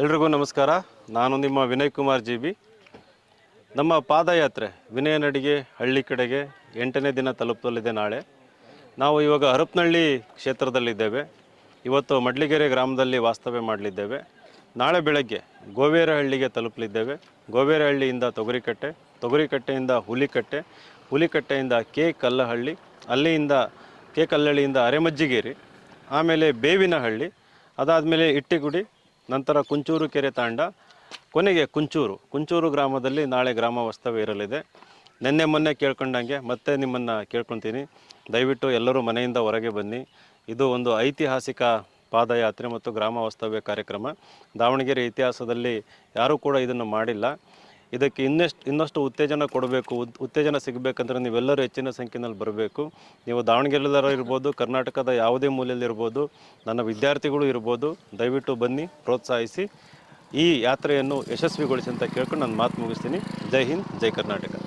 ಎಲ್ರಿಗೂ ನಮಸ್ಕಾರ. ನಾನು ನಿಮ್ಮ ವಿನಯ್ ಕುಮಾರ್ ಜಿ ಬಿ ನಮ್ಮ ಪಾದಯಾತ್ರೆ ವಿನಯ ನಡಿಗೆ ಹಳ್ಳಿ ಕಡೆಗೆ ಎಂಟನೇ ದಿನ ತಲುಪಲಿದೆ ನಾಳೆ. ನಾವು ಇವಾಗ ಹರಪನಹಳ್ಳಿ ಕ್ಷೇತ್ರದಲ್ಲಿದ್ದೇವೆ. ಇವತ್ತು ಮಡ್ಲಿಗೆರೆ ಗ್ರಾಮದಲ್ಲಿ ವಾಸ್ತವ್ಯ ಮಾಡಲಿದ್ದೇವೆ. ನಾಳೆ ಬೆಳಗ್ಗೆ ಗೋವೇರಹಳ್ಳಿಗೆ ತಲುಪಲಿದ್ದೇವೆ. ಗೋವೇರಹಳ್ಳಿಯಿಂದ ತೊಗರಿಕಟ್ಟೆ, ತೊಗರಿಕಟ್ಟೆಯಿಂದ ಹುಲಿಕಟ್ಟೆ, ಹುಲಿಕಟ್ಟೆಯಿಂದ ಕೆ ಕಲ್ಲಹಳ್ಳಿ, ಅಲ್ಲಿಯಿಂದ ಕೆ ಕಲ್ಲಹಳ್ಳಿಯಿಂದ ಅರೆಮಜ್ಜಿಗೇರಿ, ಆಮೇಲೆ ಬೇವಿನಹಳ್ಳಿ, ಅದಾದಮೇಲೆ ಇಟ್ಟಿಗುಡಿ ನಂತರ ಕುಂಚೂರು ಕೆರೆ ತಾಂಡ. ಕೊನೆಗೆ ಕುಂಚೂರು. ಕುಂಚೂರು ಗ್ರಾಮದಲ್ಲಿ ನಾಳೆ ಗ್ರಾಮ ವಾಸ್ತವ್ಯ ಇರಲಿದೆ. ನಿನ್ನೆ ಮೊನ್ನೆ ಕೇಳ್ಕೊಂಡಂಗೆ ಮತ್ತೆ ನಿಮ್ಮನ್ನು ಕೇಳ್ಕೊತೀನಿ. ದಯವಿಟ್ಟು ಎಲ್ಲರೂ ಮನೆಯಿಂದ ಹೊರಗೆ ಬನ್ನಿ. ಇದು ಒಂದು ಐತಿಹಾಸಿಕ ಪಾದಯಾತ್ರೆ ಮತ್ತು ಗ್ರಾಮ ವಾಸ್ತವ್ಯ ಕಾರ್ಯಕ್ರಮ. ದಾವಣಗೆರೆ ಇತಿಹಾಸದಲ್ಲಿ ಯಾರೂ ಕೂಡ ಇದನ್ನು ಮಾಡಿಲ್ಲ. ಇದಕ್ಕೆ ಇನ್ನಷ್ಟು ಇನ್ನಷ್ಟು ಉತ್ತೇಜನ ಕೊಡಬೇಕು, ಉತ್- ಉತ್ತೇಜನ ಸಿಗಬೇಕಂದ್ರೆ ನೀವೆಲ್ಲರೂ ಹೆಚ್ಚಿನ ಸಂಖ್ಯೆಯಲ್ಲಿ ಬರಬೇಕು. ನೀವು ದಾವಣಗೆರೆಲ್ಲರ ಇರ್ಬೋದು, ಕರ್ನಾಟಕದ ಯಾವುದೇ ಮೂಲೆಯಲ್ಲಿ ಇರ್ಬೋದು, ನನ್ನ ವಿದ್ಯಾರ್ಥಿಗಳು ಇರ್ಬೋದು, ದಯವಿಟ್ಟು ಬನ್ನಿ, ಪ್ರೋತ್ಸಾಹಿಸಿ ಈ ಯಾತ್ರೆಯನ್ನು ಯಶಸ್ವಿಗೊಳಿಸಿ ಅಂತ ಕೇಳ್ಕೊಂಡು ನಾನು ಮಾತು ಮುಗಿಸ್ತೀನಿ. ಜೈ ಹಿಂದ್, ಜೈ ಕರ್ನಾಟಕ.